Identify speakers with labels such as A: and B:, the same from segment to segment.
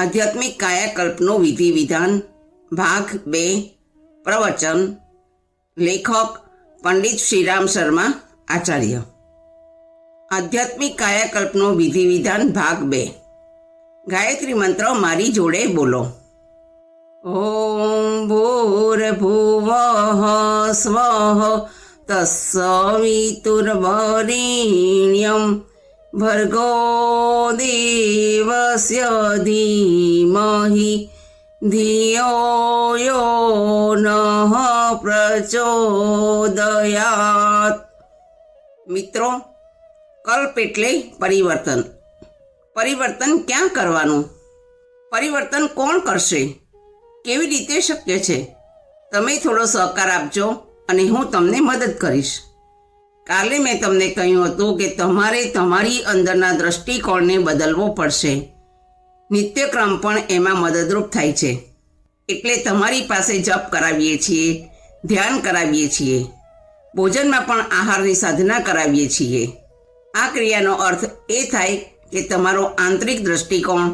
A: આધ્યાત્મિક કાયાકલ્પનું વિધિ વિધાન, ભાગ બે, પ્રવચન, લેખક પંડિત શ્રીરામ શર્મા આચાર્ય. આધ્યાત્મિક કાયાકલ્પનું વિધિ વિધાન, ભાગ બે. ગાયત્રી મંત્ર મારી જોડે બોલો. ઓમ ભૂર્ભુવઃ સ્વઃ તસ્સવિતુર્વરેણ્યં ભર્ગો દેવસ્ય ધીમહિ ધિયો યો પ્રચોદયાત મિત્રો કલ્પ એટલે પરિવર્તન। પરિવર્તન ક્યાં કરવાનું? પરિવર્તન કોણ કરશે? કેવી રીતે શક્ય છે? તમે થોડો સહકાર આપજો અને હું તમને મદદ કરીશ. કાલે મેં તમને કહ્યું હતું કે તમારે તમારી અંદરના દ્રષ્ટિકોણને બદલવો પડશે. નિત્યક્રમ પણ એમાં મદદરૂપ થાય છે. એટલે તમારી પાસે જપ કરાવીએ છીએ, ધ્યાન કરાવીએ છીએ, ભોજનમાં પણ આહારની સાધના કરાવીએ છીએ. આ ક્રિયાનો અર્થ એ થાય કે તમારો આંતરિક દ્રષ્ટિકોણ,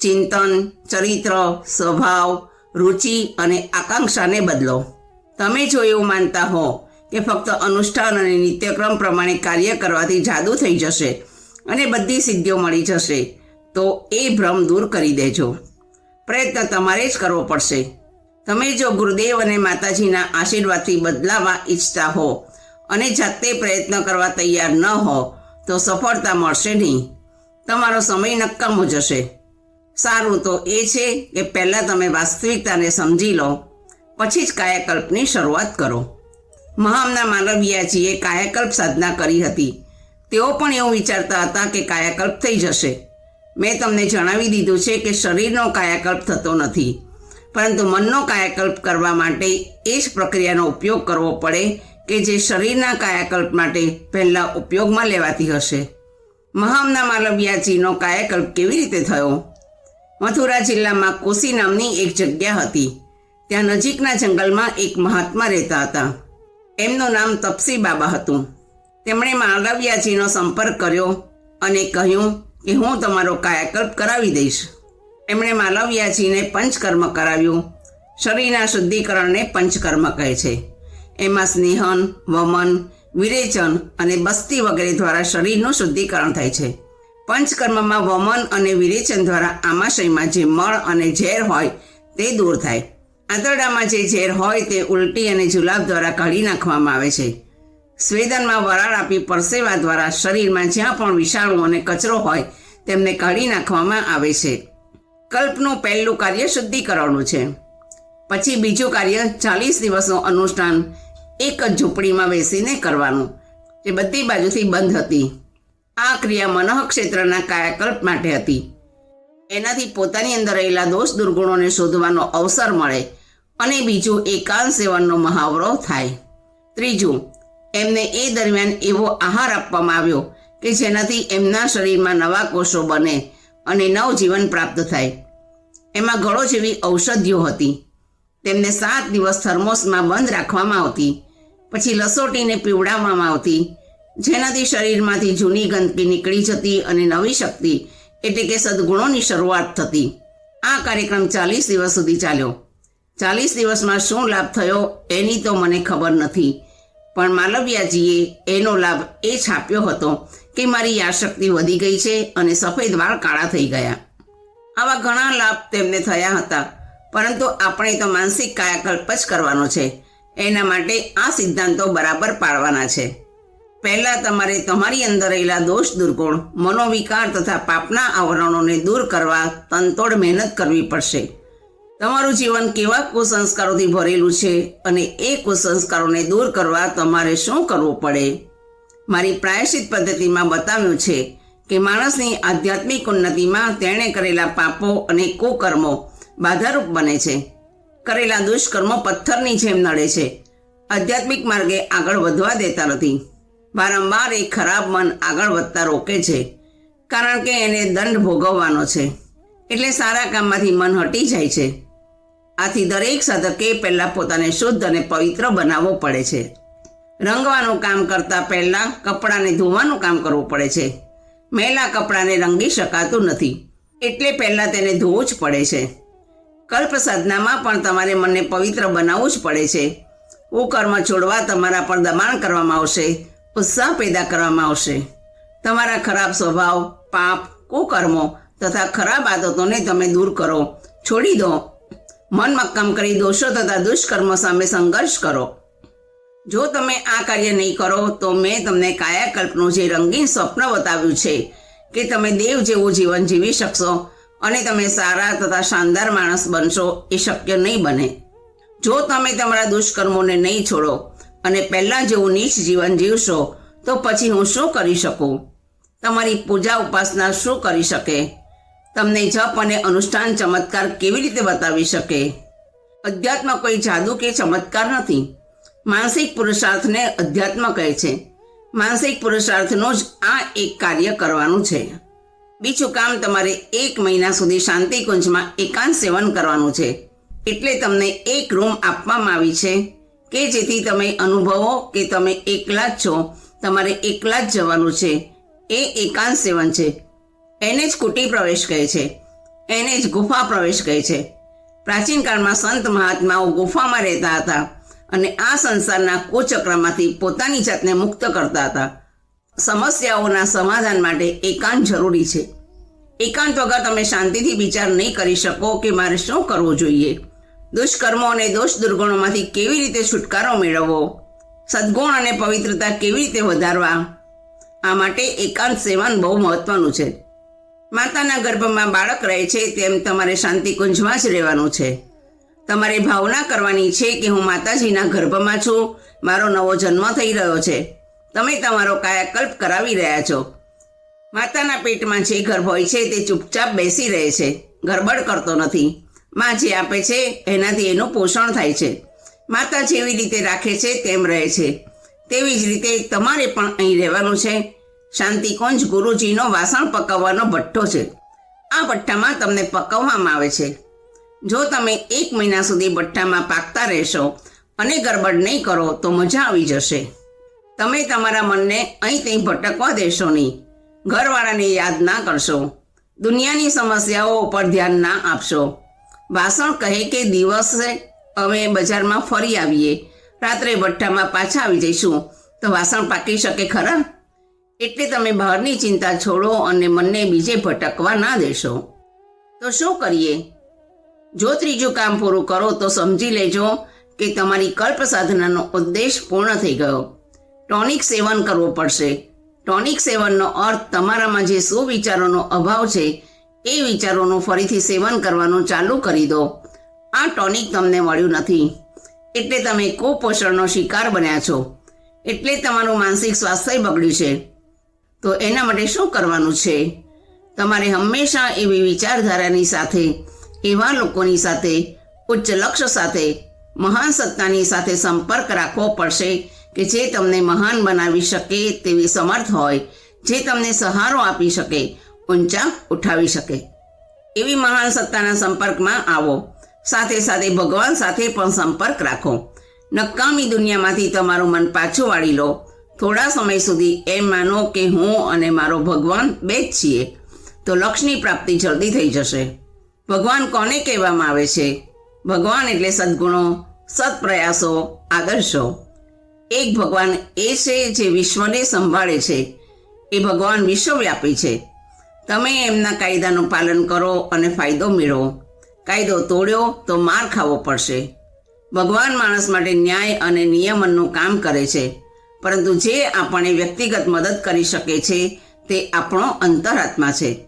A: ચિંતન, ચરિત્ર, સ્વભાવ, રુચિ અને આકાંક્ષાને બદલો. તમે જો એવું માનતા હો કે ફક્ત અનુષ્ઠાન અને નિત્યક્રમ પ્રમાણે કાર્ય કરવાથી જાદુ થઈ જશે અને બધી સિદ્ધિઓ મળી જશે. તો એ ભ્રમ દૂર કરી દેજો. પ્રયત્ન તમારે જ કરવો પડશે. તમે જો ગુરુદેવ અને માતાજીના આશીર્વાદથી બદલાવા ઈચ્છતા હો અને જાતે પ્રયત્ન કરવા તૈયાર ન હો, તો સફળતા મળશે નહીં. તમારો સમય નક્કામો જશે. સારું તો એ છે કે પહેલાં તમે વાસ્તવિકતાને સમજી લો, પછી જ કાયાકલ્પની શરૂઆત કરો. મહામના માનવીયાજીએ કાયાકલ્પ સાધના કરી હતી. તેઓ પણ એવું વિચારતા હતા કે કાયાકલ્પ થઈ જશે. મેં તમને જણાવી દીધું છે કે શરીરનો કાયાકલ્પ થતો નથી. પરંતુ મનનો કાયાકલ્પ કરવા માટે એ જ પ્રક્રિયાનો ઉપયોગ કરવો પડે કે જે શરીરના કાયાકલ્પ માટે પહેલાં ઉપયોગમાં લેવાતી હશે. મહામના માલવ્યાજીનો કાયાકલ્પ કેવી રીતે થયો? મથુરા જિલ્લામાં કોસી નામની એક જગ્યા હતી. ત્યાં નજીકના જંગલમાં એક મહાત્મા રહેતા હતા. એમનું નામ તપસી બાબા હતું. તેમણે માલવ્યાજીનો સંપર્ક કર્યો અને કહ્યું કે હું તમારો કાયાકલ્પ કરાવી દઈશ. એમણે માલવ્યાજીને પંચકર્મ કરાવ્યું. શરીરના શુદ્ધિકરણને પંચકર્મ કહે છે. એમાં સ્નેહન, વમન, વિરેચન અને બસ્તી વગેરે દ્વારા શરીરનું શુદ્ધિકરણ થાય છે. પંચકર્મમાં વમન અને વિરેચન દ્વારા આમાશયમાં જે મળ અને ઝેર હોય તે દૂર થાય. આંતરડામાં જે ઝેર હોય તે ઉલટી અને જુલાબ દ્વારા કાઢી નાખવામાં આવે છે. સ્વેદનમાં વરાળ આપી પરસેવા દ્વારા શરીરમાં જ્યાં પણ વિષાણુ અને કચરો હોય તેમને કાઢી નાખવામાં આવે છે. કલ્પનું પહેલું કાર્ય શુદ્ધિકરણનું છે. પછી બીજું કાર્ય ચાલીસ દિવસનું અનુષ્ઠાન એક જ ઝૂંપડીમાં બેસીને કરવાનું, જે બધી બાજુથી બંધ હતી. આ ક્રિયા મનઃ ક્ષેત્રના કાયાકલ્પ માટે હતી. એનાથી પોતાની અંદર રહેલા દોષ દુર્ગુણોને શોધવાનો અવસર મળે અને બીજું એકાંત સેવનનો મહાવરો થાય. ત્રીજું, એમને એ દરમિયાન એવો આહાર આપવામાં આવ્યો કે જેનાથી એમના શરીરમાં નવા કોષો બને અને નવજીવન પ્રાપ્ત થાય. એમાં ઘણો જેવી ઔષધિઓ હતી. તેમને સાત દિવસ થર્મોસમાં બંધ રાખવામાં આવતી, પછી લસોટીને પીવડાવવામાં આવતી, જેનાથી શરીરમાંથી જૂની ગંદકી નીકળી જતી અને નવી શક્તિ એટલે કે સદગુણોની શરૂઆત થતી. આ કાર્યક્રમ ચાલીસ દિવસ સુધી ચાલ્યો. ચાલીસ દિવસમાં શું લાભ થયો એની તો મને ખબર નથી. પણ માલવ્યાજીએ એનો લાભ એ છાપ્યો હતો કે મારી યાદશક્તિ વધી ગઈ છે અને સફેદ વાળ કાળા થઈ ગયા. આવા ઘણા લાભ તેમને થયા હતા. પરંતુ આપણે તો માનસિક કાયાકલ્પ જ કરવાનો છે. એના માટે આ સિદ્ધાંતો બરાબર પાડવાના છે. પહેલાં તમારે તમારી અંદર રહેલા દોષ દુર્ગુણ મનોવિકાર તથા પાપના આવરણોને દૂર કરવા તનતોડ મહેનત કરવી પડશે. તમારું જીવન કેવા કુસંસ્કારોથી ભરેલું છે અને એ કુસંસ્કારોને દૂર કરવા તમારે શું કરવું પડે? મારી પ્રાયશ્ચિત પદ્ધતિમાં બતાવ્યું છે કે માણસની આધ્યાત્મિક ઉન્નતિમાં તેણે કરેલા પાપો અને કુકર્મો બાધારૂપ બને છે. કરેલા દુષ્કર્મો પથ્થરની જેમ નડે છે. આધ્યાત્મિક માર્ગે આગળ વધવા દેતા નથી. વારંવાર એ ખરાબ મન આગળ વધતા રોકે છે, કારણ કે એને દંડ ભોગવવાનો છે. એટલે સારા કામમાંથી મન હટી જાય છે. આથી દરેક સાધકે પહેલાં પોતાને શુદ્ધ અને પવિત્ર બનાવવો પડે છે. રંગવાનું કામ કરતાં પહેલાં કપડાને ધોવાનું કામ કરવું પડે છે. મેલા કપડાને રંગી શકાતું નથી, એટલે પહેલાં તેને ધોવું જ પડે છે. કલ્પ સાધનામાં પણ તમારે મનને પવિત્ર બનાવવું જ પડે છે. કુકર્મ છોડવા તમારા પર દબાણ કરવામાં આવશે. ઉત્સાહ પેદા કરવામાં આવશે. તમારા ખરાબ સ્વભાવ, પાપ, કુકર્મો તથા ખરાબ આદતોને તમે દૂર કરો. છોડી દો. મન મક્કમ કરી દોષો તથા દુષ્કર્મો સામે સંઘર્ષ કરો. જો તમે આ કાર્ય નહીં કરો, તો મેં તમને કાયાકલ્પનું જે રંગીન સ્વપ્ન બતાવ્યું છે કે તમે દેવ જેવું જીવન જીવી શકશો અને તમે સારા તથા શાનદાર માણસ બનશો એ શક્ય નહીં બને. જો તમે તમારા દુષ્કર્મોને નહીં છોડો અને પહેલાં જેવું નીચ જીવન જીવશો, તો પછી હું શું કરી શકું? તમારી પૂજા ઉપાસના શું કરી શકે? તમને જપ અને અનુષ્ઠાન ચમત્કાર કેવી રીતે બતાવી શકે? અધ્યાત્મ કોઈ જાદુ કે ચમત્કાર નથી. માનસિક પુરુષાર્થને અધ્યાત્મ કહે છે. માનસિક પુરુષાર્થનું જ આ એક કાર્ય કરવાનું છે. બીજું કામ તમારે એક મહિના સુધી શાંતિ કુંજમાં એકાંત સેવન કરવાનું છે. એટલે તમને એક રૂમ આપવામાં આવી છે. કે જેથી તમે અનુભવો કે તમે એકલા જ છો. તમારે એકલા જ જવાનું છે. એ એકાંત સેવન છે. એને જ કુટી પ્રવેશ કહે છે. એને જ ગુફા પ્રવેશ કહે છે. પ્રાચીન કાળમાં સંત મહાત્માઓ ગુફામાં રહેતા હતા અને આ સંસારના કુચક્રમાંથી પોતાની જાતને મુક્ત કરતા હતા. સમસ્યાઓના સમાધાન માટે એકાંત જરૂરી છે. એકાંત વગર તમે શાંતિથી વિચાર નહીં કરી શકો કે મારે શું કરવું જોઈએ. દુષ્કર્મો અને દોષ દુર્ગુણોમાંથી કેવી રીતે છુટકારો મેળવવો? સદગુણ અને પવિત્રતા કેવી રીતે વધારવા? આ માટે એકાંત સેવન બહુ મહત્વનું છે. માતાના ગર્ભમાં બાળક રહે છે તેમ તમારે શાંતિકુંજમાં જ રહેવાનું છે. તમારે ભાવના કરવાની છે કે હું માતાજીના ગર્ભમાં છું, મારો નવો જન્મ થઈ રહ્યો છે. તમે તમારો કાયાકલ્પ કરાવી રહ્યા છો. માતાના પેટમાં જે ગર્ભ હોય છે તે ચૂપચાપ બેસી રહે છે. ગરબડ કરતો નથી. માં જે આપે છે, એનાથી એનું પોષણ થાય છે. માતા જેવી રીતે રાખે છે, તેમ રહે છે. તેવી જ રીતે તમારે પણ અહીં રહેવાનું છે. શાંતિકુંજ ગુરુજીનો વાસણ પકવવાનો ભઠ્ઠો છે. આ ભઠ્ઠામાં તમને પકવવામાં આવે છે. જો તમે એક મહિના સુધી ભઠ્ઠામાં પાકતા રહેશો અને ગરબડ નહીં કરો, તો મજા આવી જશે. તમે તમારા મનને અહીં ત્યાં ભટકવા દેશો નહીં. ઘરવાળાને યાદ ના કરશો. દુનિયાની સમસ્યાઓ ઉપર ધ્યાન ના આપશો. વાસણ કહે કે દિવસે અમે બજારમાં ફરી આવીએ. રાત્રે ભઠ્ઠામાં પાછા આવી જઈશું. તો વાસણ પાકી શકે ખરા? એટલે તમે બહારની ચિંતા છોડો અને મનને બીજે ભટકવા ના દેશો. તો શું કરીએ? જો ત્રીજું કામ પૂરું કરો, તો સમજી લેજો કે તમારી કલ્પ સાધનાનો ઉદ્દેશ પૂર્ણ થઈ ગયો. ટોનિક સેવન કરવું પડશે. ટોનિક સેવનનો અર્થ તમારામાં જે સુવિચારોનો અભાવ છે એ વિચારોનું ફરીથી સેવન કરવાનું ચાલુ કરી દો. આ ટોનિક તમને મળ્યું નથી. એટલે તમે કુપોષણનો શિકાર બન્યા છો. એટલે તમારું માનસિક સ્વાસ્થ્ય બગડ્યું છે. તો એના માટે શું કરવાનું છે? તમારે હંમેશા એવી વિચારધારાની સાથે, એવા લોકોની સાથે, ઉચ્ચ લક્ષ્ય સાથે, મહાન સત્તાની સાથે સંપર્ક રાખવો પડશે કે જે તમને મહાન બનાવી શકે તેવી સમર્થ હોય, જે તમને સહારો આપી શકે. ઊંચા ઉઠાવી શકે. એવી મહાન સત્તાના સંપર્કમાં આવો. સાથે સાથે ભગવાન સાથે પણ સંપર્ક રાખો. નકામી દુનિયામાંથી તમારું મન પાછું વાળી લો. થોડા સમય સુધી એમ માનો કે હું અને મારો ભગવાન બે જ છીએ. તો લક્ષ્મી પ્રાપ્તિ જલ્દી થઈ જશે. ભગવાન કોને કહેવામાં આવે છે? ભગવાન એટલે સદગુણો, સત્પ્રયાસો, આદર્શો. એક ભગવાન એ છે જે વિશ્વને સંભાળે છે. એ ભગવાન વિશ્વવ્યાપી છે. તમે એમના કાયદાનું પાલન કરો અને ફાયદો મેળવો. કાયદો તોડ્યો તો માર ખાવો પડશે. ભગવાન માણસ માટે ન્યાય અને નિયમનનું કામ કરે છે. પરંતુ જે આપણે વ્યક્તિગત મદદ કરી શકે છે, તે આપણો અંતરાત્મા છે.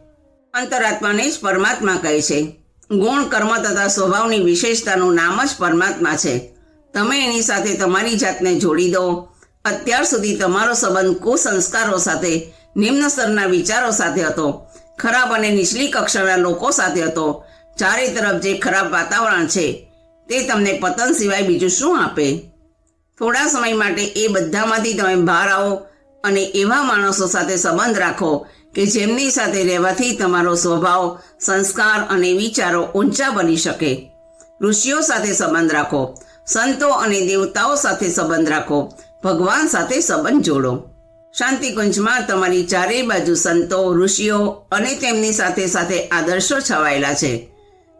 A: અંતરાત્માને જ પરમાત્મા કહે છે. ગુણ, કર્મ તથા સ્વભાવની વિશેષતાનું નામ જ પરમાત્મા છે. તમે એની સાથે તમારી જાતને જોડી દો. અત્યાર સુધી તમારો સંબંધ કુસંસ્કારો સાથે નિમ્ન સ્તરના વિચારો સાથે હતો. ખરાબ અને નીચલી કક્ષાના લોકો સાથે હતો. ચારે તરફ જે ખરાબ વાતાવરણ છે, તે તમને પતન સિવાય બીજું શું આપે? થોડા સમય માટે એ બધામાંથી તમે બહાર આવો અને એવા માણસો સાથે સંબંધ રાખો કે જેમની સાથે રહેવાથી તમારો સ્વભાવ, સંસ્કાર અને વિચારો ઊંચા બની શકે. ઋષિઓ સાથે સંબંધ રાખો, સંતો અને દેવતાઓ સાથે સંબંધ રાખો, ભગવાન સાથે સંબંધ જોડો. શાંતિકુંજમાં તમારી ચારેય બાજુ સંતો, ઋષિઓ અને તેમની સાથે સાથે આદર્શો છવાયેલા છે.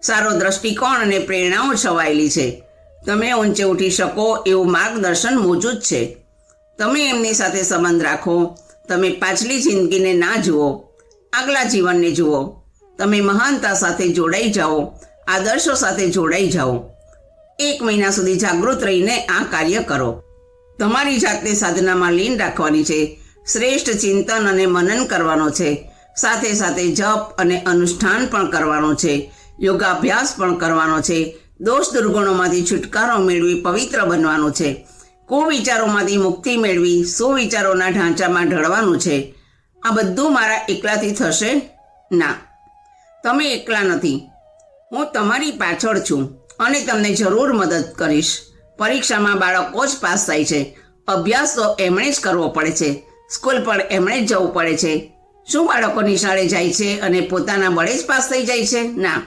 A: સારો દ્રષ્ટિકોણ અને પ્રેરણાઓ છવાયેલી છે. તમે ઊંચે ઉઠી શકો એવું માર્ગદર્શન મોજૂદ છે. તમે એમની સાથે સંબંધ રાખો. તમે પાછલી જિંદગીને ના જુઓ. આગલા જીવનને જુઓ. તમે મહાનતા સાથે જોડાઈ જાઓ. આદર્શો સાથે જોડાઈ જાઓ. એક મહિના સુધી જાગૃત રહીને આ કાર્ય કરો. તમારી જાતને સાધનામાં લીન રાખવાની છે. શ્રેષ્ઠ ચિંતન અને મનન કરવાનો છે. સાથે સાથે જપ અને અનુષ્ઠાન પણ કરવાનો છે. યોગાભ્યાસ પણ કરવાનો છે. દોષ દુર્ગુણોમાંથી છુટકારો મેળવી પવિત્ર બનવાનું છે. કુવિચારોમાંથી મુક્તિ મેળવી સુવિચારોના ઢાંચામાં ઢળવાનું છે. આ બધું મારા એકલાથી થશે? ના. તમે એકલા નથી. હું તમારી પાછળ છું અને તમને જરૂર મદદ કરીશ. પરીક્ષામાં બાળકો જ પાસ થાય છે. અભ્યાસ તો એમણે જ કરવો પડે છે. સ્કૂલ પણ એમણે જ જવું પડે છે. શું બાળકો નિશાળે જાય છે અને પોતાના બળે જ પાસ થઈ જાય છે? ના.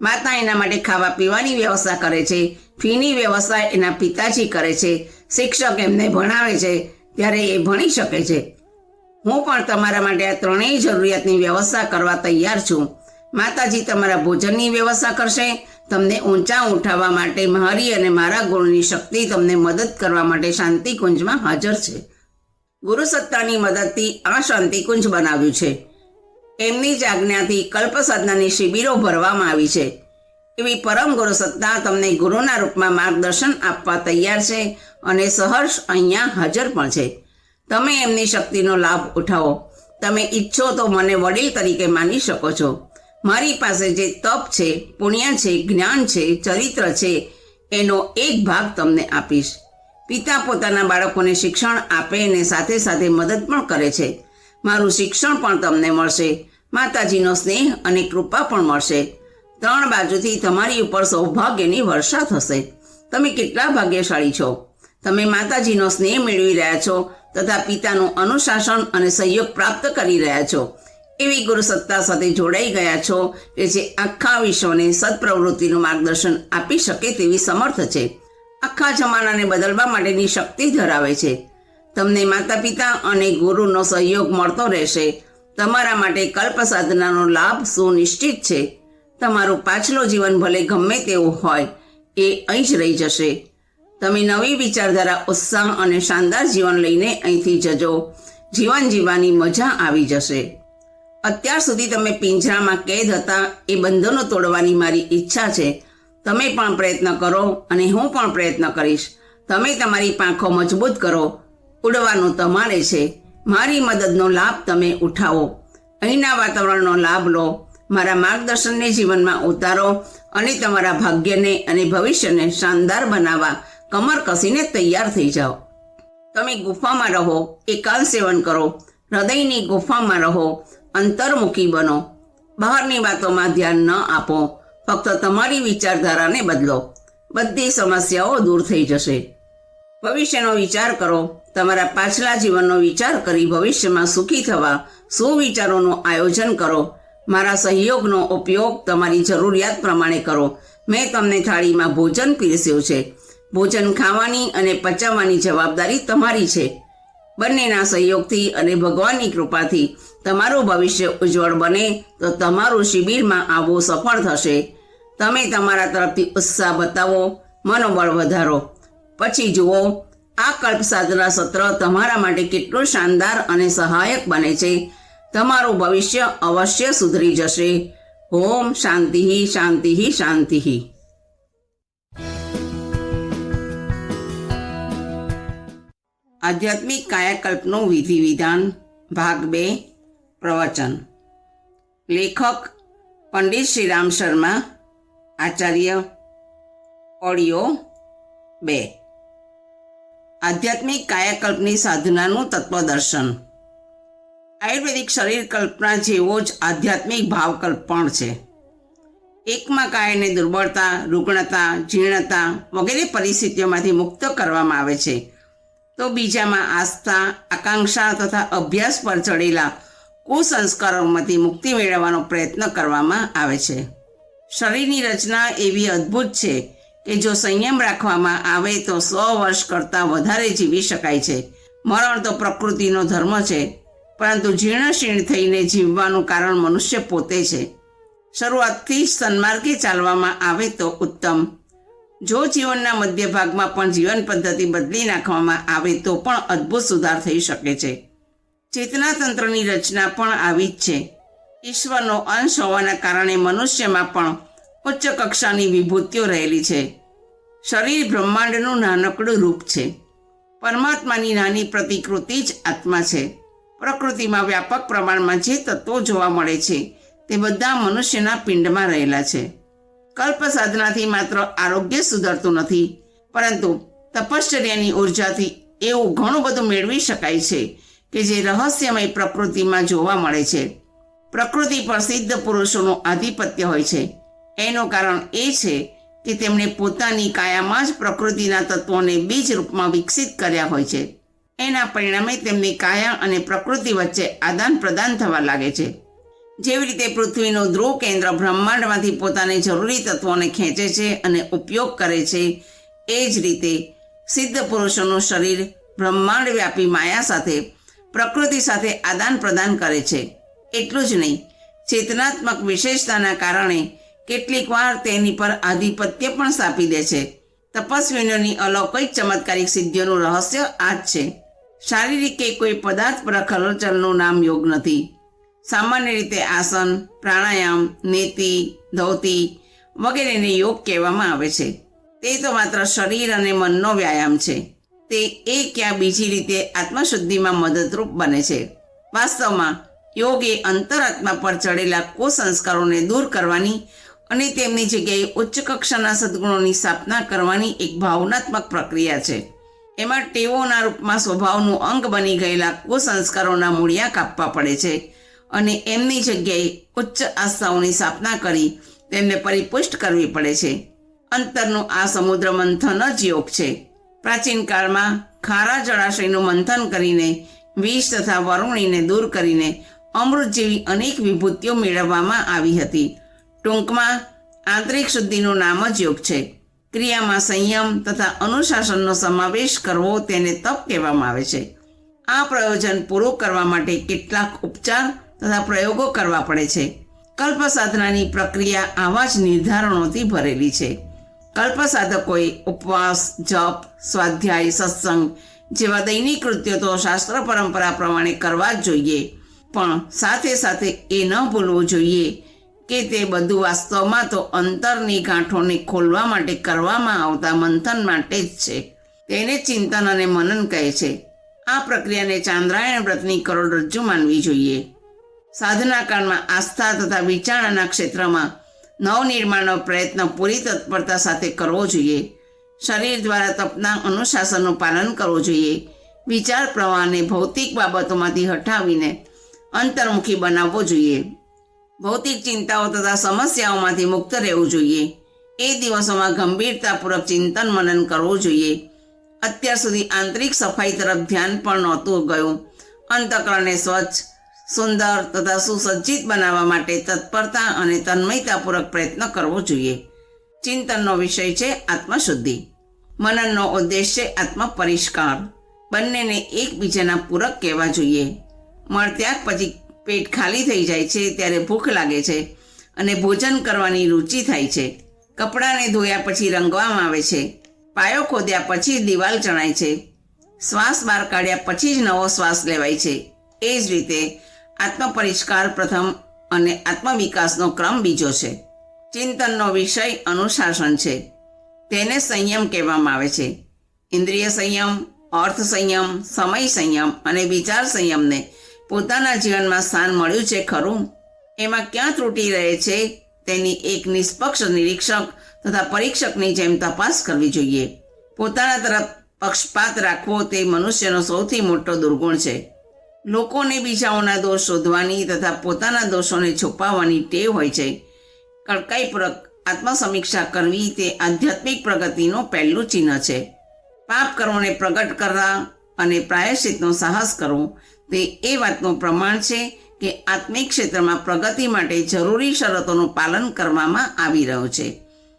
A: માતા એના માટે ખાવા પીવાની વ્યવસ્થા કરે છે. ફીની વ્યવસ્થા એના પિતાજી કરે છે. શિક્ષક એમને ભણાવે છે ત્યારે એ ભણી શકે છે. હું પણ તમારા માટે આ ત્રણેય જરૂરિયાતની વ્યવસ્થા કરવા તૈયાર છું. માતાજી તમારા ભોજનની વ્યવસ્થા કરશે. તમને ઊંચા ઉઠાવવા માટે મારી અને મારા ગુણની શક્તિ તમને મદદ કરવા માટે શાંતિકુંજમાં હાજર છે. ગુરુ સત્તાની મદદથી આ શાંતિકુંજ બનાવ્યું છે. એમની જ આજ્ઞાથી કલ્પ સાધનાની શિબિરો ભરવામાં આવી છે. એવી પરમ ગુરુ સત્તા તમને ગુરુના રૂપમાં માર્ગદર્શન આપવા તૈયાર છે અને સહર્ષ અહીંયા હાજર પણ છે. તમે એમની શક્તિનો લાભ ઉઠાવો. તમે ઈચ્છો તો મને વડીલ તરીકે માની શકો છો. મારી પાસે જે તપ છે, પુણ્ય છે, જ્ઞાન છે, ચરિત્ર છે, એનો એક ભાગ તમને આપીશ. પિતા પોતાના બાળકોને શિક્ષણ આપે અને સાથે સાથે મદદ પણ કરે છે. મારું શિક્ષણ પણ તમને મળશે, માતાજીનો સ્નેહ અને કૃપા પણ મળશે. ત્રણ બાજુથી તમારી ઉપર સૌભાગ્યની વર્ષા થશે. તમે કેટલા ભાગ્યશાળી છો. તમે માતાજીનો સ્નેહ મેળવી રહ્યા છો તથા પિતાનું અનુશાસન અને સહયોગ પ્રાપ્ત કરી રહ્યા છો. એવી ગુરુ સત્તા સાથે જોડાઈ ગયા છો કે જે આખા વિશ્વને સત્પ્રવૃત્તિનું માર્ગદર્શન આપી શકે તેવી સમર્થ છે. આખા જમાનાને બદલવા માટેની શક્તિ ધરાવે છે. તમને માતા પિતા અને ગુરુનો સહયોગ મળતો રહેશે. તમારા માટે કલ્પ સાધનાનો લાભ સુનિશ્ચિત છે. તમારું પાછલો જીવન ભલે ગમે તેવું હોય, એ અહીં જ રહી જશે. તમે નવી વિચારધારા, ઉત્સાહ અને શાનદાર જીવન લઈને અહીંથી જજો. જીવન જીવવાની મજા આવી જશે. અત્યાર સુધી તમે પિંજરામાં કેદ હતા, એ બંધનો તોડવાની મારી ઈચ્છા છે. તમે પણ પ્રયત્ન કરો અને હું પણ પ્રયત્ન કરીશ. તમે તમારી પાંખો મજબૂત કરો. ઉડવાનું તમારે છે. મારી મદદનો લાભ તમે ઉઠાવો. અહીંના વાતાવરણનો લાભ લો. મારા માર્ગદર્શનને જીવનમાં ઉતારો અને તમારા ભાગ્યને અને ભવિષ્યને શાનદાર બનાવવા કમર કસીને તૈયાર થઈ જાઓ. તમે ગુફામાં રહો, એકાંત સેવન કરો. હૃદયની ગુફામાં રહો. અંતર્મુખી બનો. બહારની વાતોમાં ધ્યાન ન આપો. ફક્ત તમારી વિચારધારાને બદલો. બધી સમસ્યાઓ દૂર થઈ જશે. ભવિષ્યનો વિચાર કરો. તમારા પાછલા જીવનનો વિચાર કરી ભવિષ્યમાં સુખી થવા સુવિચારોનું આયોજન કરો. મારા સહયોગનો ઉપયોગ તમારી જરૂરિયાત પ્રમાણે કરો. મેં તમને થાળીમાં ભોજન પીરસ્યું છે. ભોજન ખાવાની અને પચાવવાની જવાબદારી તમારી છે. બંનેના સહયોગથી અને ભગવાનની કૃપાથી તમારું ભવિષ્ય ઉજ્જવળ બને તો તમારું શિબિરમાં આવવું સફળ થશે. તમે તમારા તરફથી ઉત્સાહ બતાવો, મનોબળ વધારો. પછી જુઓ, આ કલ્પ સાધના સત્ર તમારા માટે કેટલું શાનદાર અને સહાયક બને છે. તમારું ભવિષ્ય અવશ્ય સુધરી જશે. ઓમ શાંતિ શાંતિ શાંતિ આધ્યાત્મિક કાયાકલ્પનું વિધિ વિધાન, ભાગ બે, પ્રવચન. લેખક પંડિત શ્રીરામ શર્મા આચાર્ય ઓડિયો બે. આધ્યાત્મિક કાયાકલ્પની સાધનાનું તત્વદર્શન. આયુર્વેદિક શરીર કલ્પના જેવો જ આધ્યાત્મિક ભાવકલ્પ પણ છે. એકમાં કાયને દુર્બળતા, રૂગ્ણતા, જીર્ણતા વગેરે પરિસ્થિતિઓમાંથી મુક્ત કરવામાં આવે છે. તો બીજામાં આસ્થા, આકાંક્ષા તથા અભ્યાસ પર ચડેલા કુસંસ્કારોમાંથી મુક્તિ મેળવવાનો પ્રયત્ન કરવામાં આવે છે. શરીરની રચના એવી અદ્ભુત છે કે જો સંયમ રાખવામાં આવે તો સો વર્ષ કરતાં વધારે જીવી શકાય છે. મરણ તો પ્રકૃતિનો ધર્મ છે, પરંતુ જીર્ણશીર્ણ થઈને જીવવાનું કારણ મનુષ્ય પોતે છે. શરૂઆતથી જ સન્માર્ગે ચાલવામાં આવે તો ઉત્તમ. જો જીવનના મધ્ય ભાગમાં પણ જીવન પદ્ધતિ બદલી નાખવામાં આવે તો પણ અદ્ભુત સુધાર થઈ શકે છે. ચેતના તંત્રની રચના પણ આવી જ છે. ઈશ્વરનો અંશ હોવાના કારણે મનુષ્યમાં પણ ઉચ્ચ કક્ષાની વિભૂતિઓ રહેલી છે. શરીર બ્રહ્માંડનું નાનકડું રૂપ છે. પરમાત્માની નાની પ્રતિકૃતિ જ આત્મા છે. પ્રકૃતિમાં વ્યાપક પ્રમાણમાં જે તત્વો જોવા મળે છે, તે બધા મનુષ્યના પિંડમાં રહેલા છે. કલ્પ સાધનાથી માત્ર આરોગ્ય સુધરતું નથી, પરંતુ તપશ્ચર્યાની ઉર્જાથી એવું ઘણું બધું મેળવી શકાય છે કે જે રહસ્યમય પ્રકૃતિમાં જોવા મળે છે. પ્રકૃતિ પર સિદ્ધ પુરુષોનું આધિપત્ય હોય છે. એનું કારણ એ છે કે તેમણે પોતાની કાયામાં જ પ્રકૃતિના તત્વોને બીજ રૂપમાં વિકસિત કર્યા હોય છે. એના પરિણામે તેમની કાયા અને પ્રકૃતિ વચ્ચે આદાન પ્રદાન થવા લાગે છે. જેવી રીતે પૃથ્વીનું ધ્રુવ કેન્દ્ર બ્રહ્માંડમાંથી પોતાને જરૂરી તત્વોને ખેંચે છે અને ઉપયોગ કરે છે, એ જ રીતે સિદ્ધ પુરુષોનું શરીર બ્રહ્માંડ વ્યાપી માયા સાથે, પ્રકૃતિ સાથે આદાન પ્રદાન કરે છે. એટલું જ નહીં. ચેતનાત્મક વિશેષતાના કારણે કેટલીક વાર તેની પર આધિપત્ય પણ સ્થાપી દે છે. તપસ્વીનોની અલૌકિક ચમત્કારિક સિદ્ધિઓનું રહસ્ય આ જ છે. શારીરિક કે કોઈ પદાર્થ પર હલચલનું નામ યોગ નથી. સામાન્ય રીતે આસન, પ્રાણાયામ, નેતિ, ધોતી વગેરેને યોગ કહેવામાં આવે છે. તે તો માત્ર શરીર અને મનનો વ્યાયામ છે. તે એક યા બીજી રીતે આત્મશુદ્ધિમાં મદદરૂપ બને છે. વાસ્તવમાં યોગ એ અંતરાત્મા પર ચડેલા કુસંસ્કારોને દૂર કરવાની અને તેમની જગ્યાએ ઉચ્ચ કક્ષાના સદગુણોની સ્થાપના કરવાની એક ભાવનાત્મક પ્રક્રિયા છે. એમાં ટેવોના રૂપમાં સ્વભાવનું અંગ બની ગયેલા કુસંસ્કારોના મૂળિયા કાપવા પડે છે અને એમની જગ્યાએ ઉચ્ચ આસ્થાઓની સ્થાપના કરી તેમને પરિપુષ્ટ કરવી પડે છે. અંતરનું આ સમુદ્ર મંથન જ યોગ છે. પ્રાચીન કાળમાં ખારા જળાશયનું મંથન કરીને વિષ તથા વરુણીને દૂર કરીને અમૃત જેવી અનેક વિભૂતિઓ મેળવવામાં આવી હતી. ટૂંકમાં આંતરિક શુદ્ધિનું નામ જ યોગ છે. ક્રિયામાં સંયમ તથા અનુશાસનનો સમાવેશ કરવો તેને તપ કહેવામાં આવે છે. આ પ્રયોજન પૂરું કરવા માટે કેટલાક ઉપચાર તથા પ્રયોગો કરવા પડે છે. કલ્પ સાધનાની પ્રક્રિયા આવા જ નિર્ધારણોથી ભરેલી છે. કલ્પ સાધકોએ ઉપવાસ, જપ, સ્વાધ્યાય, સત્સંગ જેવા દૈનિક કૃત્યો તો શાસ્ત્ર પરંપરા પ્રમાણે કરવા જ જોઈએ. પણ સાથે સાથે એ ન ભૂલવું જોઈએ કે તે બધું વાસ્તવમાં તો અંતરની ગાંઠોને ખોલવા માટે કરવામાં આવતા મંથન માટે જ છે. તેને ચિંતન અને મનન કહે છે. આ પ્રક્રિયાને ચાંદ્રાયણ વ્રતની કરોડરજ્જુ માનવી જોઈએ. સાધના કાળમાં આસ્થા તથા વિચારણાના ક્ષેત્રમાં નવનિર્માણનો પ્રયત્ન પૂરી તત્પરતા સાથે કરવો જોઈએ. શરીર દ્વારા તપના અનુશાસનનું પાલન કરવું જોઈએ. વિચાર પ્રવાહને ભૌતિક બાબતોમાંથી હટાવીને અંતર્મુખી બનાવવો જોઈએ. ભૌતિક ચિંતાઓ તથા સમસ્યાઓમાંથી મુક્ત રહેવું જોઈએ. એ દિવસોમાં ગંભીરતાપૂર્વક ચિંતન મનન કરવું જોઈએ. અત્યાર સુધી આંતરિક સફાઈ તરફ ધ્યાન પણ નહોતું ગયું. અંતકરણને સ્વચ્છ, સુંદર તથા સુસજ્જિત બનાવવા માટે તત્પરતા અને તન્મયતાપૂર્વક પ્રયત્ન કરવો જોઈએ. ચિંતનનો વિષય છે આત્મશુદ્ધિ. મનનનો ઉદ્દેશ છે આત્મ પરિષ્કાર બંનેને એકબીજાના પૂરક કહેવા જોઈએ. મળત્યાગ પછી પેટ ખાલી થઈ જાય છે ત્યારે ભૂખ લાગે છે અને ભોજન કરવાની રુચિ થાય છે. કપડાને ધોયા પછી રંગવામાં આવે છે. પાયો ખોદ્યા પછી દિવાલ ચણાય છે. શ્વાસ બહાર કાઢ્યા પછી જ નવો શ્વાસ લેવાય છે. એ જ રીતે આત્મપરિષ્કાર પ્રથમ અને આત્મવિકાસનો ક્રમ બીજો છે. ચિંતનનો વિષય અનુશાસન છે. તેને સંયમ કહેવામાં આવે છે. ઇન્દ્રિય સંયમ, અર્થ સંયમ, સમય સંયમ અને વિચાર સંયમને પોતાના જીવનમાં સ્થાન મળ્યું છે ખરું. એમાં ક્યાં ત્રુટી રહે છે તેની એક નિષ્પક્ષ નિરીક્ષક તથા પરીક્ષકની જેમ તપાસ કરવી જોઈએ. પોતાના તરફ પક્ષપાત રાખવો તે મનુષ્યનો સૌથી મોટો દુર્ગુણ છે. લોકોને બીજાઓના દોષ શોધવાની તથા પોતાના દોષોને છુપાવવાની ટેવ હોય છે. કડકાઈપૂર્વક આત્મસમીક્ષા કરવી તે આધ્યાત્મિક પ્રગતિનું પહેલું ચિહ્ન છે. પાપ કર્મોને પ્રગટ કરવા અને પ્રાયશ્ચિતનો સાહસ કરવો તે એ વાતનું પ્રમાણ છે કે આત્મિક ક્ષેત્રમાં પ્રગતિ માટે જરૂરી શરતોનું પાલન કરવામાં આવી રહ્યું છે.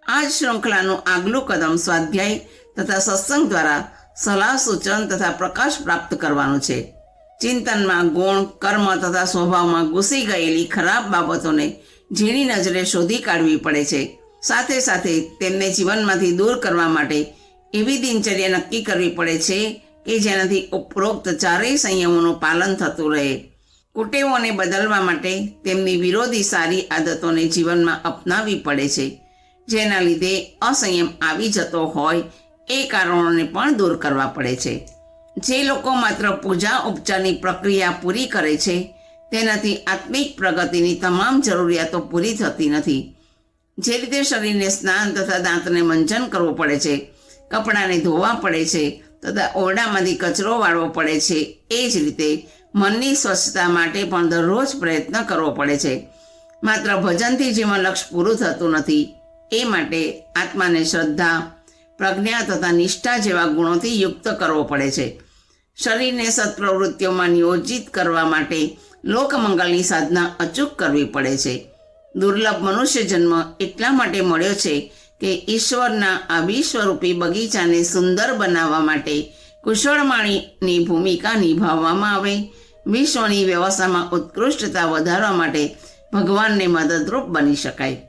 A: આ જ શૃંખલાનું આગલું કદમ સ્વાધ્યાય તથા સત્સંગ દ્વારા સલાહ, સૂચન તથા પ્રકાશ પ્રાપ્ત કરવાનું છે. ચિંતનમાં ગુણ, કર્મ તથા સ્વભાવમાં ઘૂસી ગયેલી ખરાબ બાબતોને ઝીણી નજરે શોધી કાઢવી પડે છે. સાથે સાથે તેમને જીવનમાંથી દૂર કરવા માટે એવી દિનચર્યા નક્કી કરવી પડે છે કે જેનાથી ઉપરોક્ત ચારેય સંયમોનું પાલન થતું રહે. કુટેવોને બદલવા માટે તેમની વિરોધી સારી આદતોને જીવનમાં અપનાવી પડે છે. જેના લીધે અસંયમ આવી જતો હોય એ કારણોને પણ દૂર કરવા પડે છે. જે લોકો માત્ર પૂજા ઉપચારની પ્રક્રિયા પૂરી કરે છે, તેનાથી આત્મિક પ્રગતિની તમામ જરૂરિયાતો પૂરી થતી નથી. જે રીતે શરીરને સ્નાન તથા દાંતને મંજન કરવું પડે છે, કપડાને ધોવા પડે છે તથા ઓરડામાંથી કચરો વાળવો પડે છે. એ જ રીતે મનની સ્વચ્છતા માટે પણ દરરોજ પ્રયત્ન કરવો પડે છે. માત્ર ભજનથી જીવન લક્ષ્ય પૂરું થતું નથી. એ માટે આત્માને શ્રદ્ધા, પ્રજ્ઞા તથા નિષ્ઠા જેવા ગુણોથી યુક્ત કરવો પડે છે. શરીરને સત્પ્રવૃત્તિઓમાં નિયોજિત કરવા માટે લોકમંગલની સાધના અચૂક કરવી પડે છે. દુર્લભ મનુષ્ય જન્મ એટલા માટે મળ્યો છે કે ઈશ્વરના આ વિશ્વરૂપી બગીચાને સુંદર બનાવવા માટે કુશળમાણીની ભૂમિકા નિભાવવામાં આવે. વિશ્વની વ્યવસ્થામાં ઉત્કૃષ્ટતા વધારવા માટે ભગવાનને મદદરૂપ બની શકાય.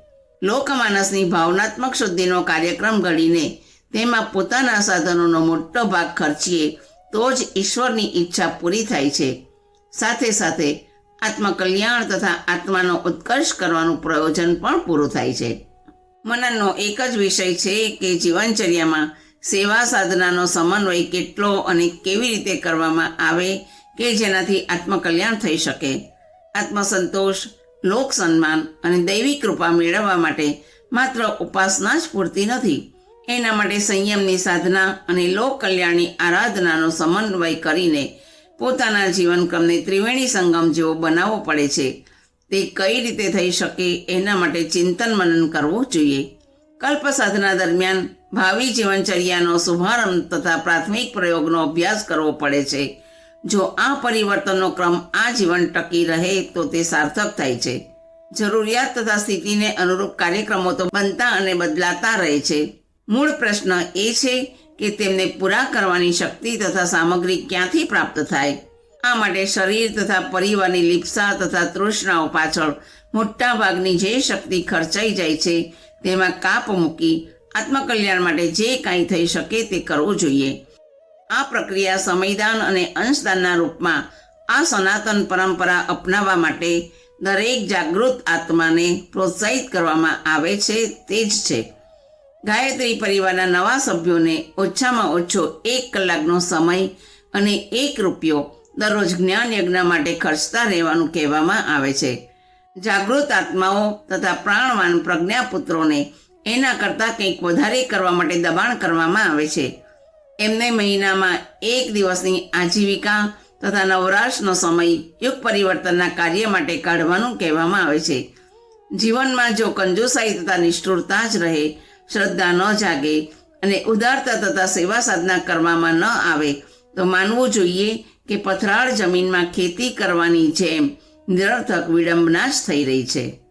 A: લોકમાનસની ભાવનાત્મક શુદ્ધિનો કાર્યક્રમ ઘડીને તેમાં પોતાના સાધનોનો મોટો ભાગ ખર્ચીએ તો જ ઈશ્વરની ઈચ્છા પૂરી થાય છે. સાથે સાથે આત્મકલ્યાણ તથા આત્માનો ઉત્કર્ષ કરવાનું પ્રયોજન પણ પૂરું થાય છે. મનનનો એક જ વિષય છે કે જીવનચર્યામાં સેવા સાધનાનો સમન્વય કેટલો અને કેવી રીતે કરવામાં આવે કે જેનાથી આત્મકલ્યાણ થઈ શકે. આત્મસંતોષ, લોક સન્માન અને દૈવી કૃપા મેળવવા માટે માત્ર ઉપાસના જ પૂરતી નથી. એના માટે સંયમની સાધના અને લોક કલ્યાણની આરાધનાનો સમન્વય કરીને પોતાના જીવનક્રમને ત્રિવેણી સંગમ જેવો બનાવવો પડે છે. તે કઈ રીતે થઈ શકે એના માટે ચિંતન મનન કરવું જોઈએ. કલ્પ સાધના દરમિયાન ભાવિ જીવનચર્યાનો શુભારંભ તથા પ્રાથમિક પ્રયોગનો અભ્યાસ કરવો પડે છે. જો આ પરિવર્તનનો ક્રમ આ જીવન ટકી રહે તો તે સાર્થક થાય છે. જરૂરિયાત તથા સ્થિતિને અનુરૂપ કાર્યક્રમો તો બનતા અને બદલાતા રહે છે. મૂળ પ્રશ્ન એ છે કે તેમને પૂરા કરવાની શક્તિ તથા સામગ્રી ક્યાંથી પ્રાપ્ત થાય? આ માટે શરીર તથા પરિવારની લિપ્સા તથા તૃષ્ણાઓ પાછળ મોટા ભાગની જે શક્તિ ખર્ચાઈ જાય છે. તેમાં કાપ મૂકી આત્મકલ્યાણ માટે જે કાંઈ થઈ શકે તે કરવું જોઈએ. આ પ્રક્રિયા સમયદાન અને અંશદાનના રૂપમાં આ સનાતન પરંપરા અપનાવવા માટે દરેક જાગૃત આત્માને પ્રોત્સાહિત કરવામાં આવે છે તે જ છે. ગાયત્રી પરિવારના નવા સભ્યોને ઓછામાં ઓછો એક કલાકનો સમય અને એક રૂપિયો દરરોજ જ્ઞાન યજ્ઞ માટે ખર્ચતા રહેવાનું કહેવામાં આવે છે. જાગૃત આત્માઓ તથા પ્રાણવાન પ્રજ્ઞાપુત્રોને એના કરતાં કંઈક વધારે કરવા માટે દબાણ કરવામાં આવે છે. એમને મહિનામાં એક દિવસની આજીવિકા તથા નવરાશનો સમય યુગ પરિવર્તનના કાર્ય માટે કાઢવાનું કહેવામાં આવે છે. જીવનમાં જો કંજુસાઈ તથા નિષ્ઠુરતા જ રહે, શ્રદ્ધા ન જાગે અને ઉદારતા તથા સેવા સાધના કરવામાં ન આવે, તો માનવું જોઈએ કે પથરાળ જમીનમાં ખેતી કરવાની જેમ નિરર્થક વિડંબના જ થઈ રહી છે.